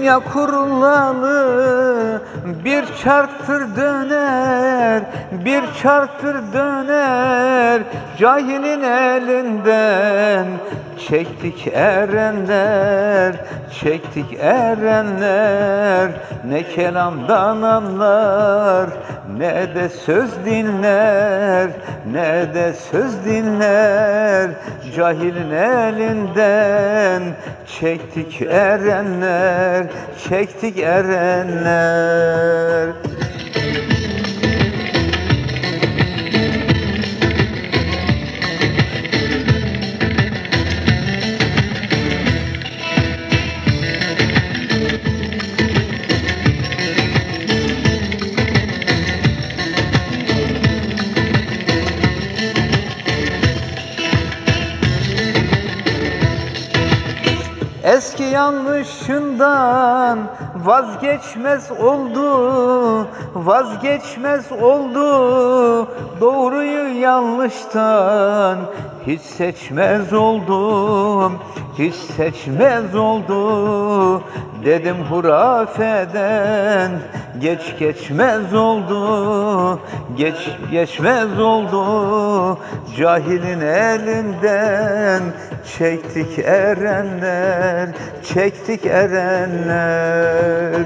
Dünya kurulalı bir çarktır döner Bir çarktır döner Cahilin elinden Çektik erenler Çektik erenler. Ne kelamdan anlar Ne de söz dinler Ne de söz dinler Cahilin elinden Çektik erenler Çektik erenler Eski yanlışından vazgeçmez oldu, vazgeçmez oldu. Doğruyu yanlıştan hiç seçmez oldum, hiç seçmez oldu. Dedim hurafeden geç geçmez oldu, geç geçmez oldu. Cahilin elinden çektik erenler, çektik erenler.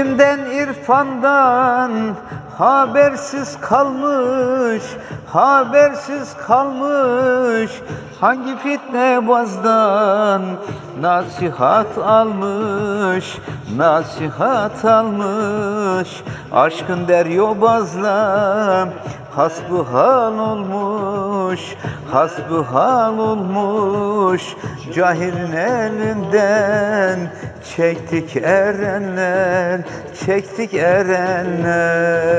ইলম দেন irfandan habersiz kalmış, habersiz kalmış. Hangi fitne bazdan nasihat almış, nasihat almış. Aşkın deryobazla hasbuhal olmuş, hasbuhal olmuş. Cahilin elinden çektik erenler, çektik erenler.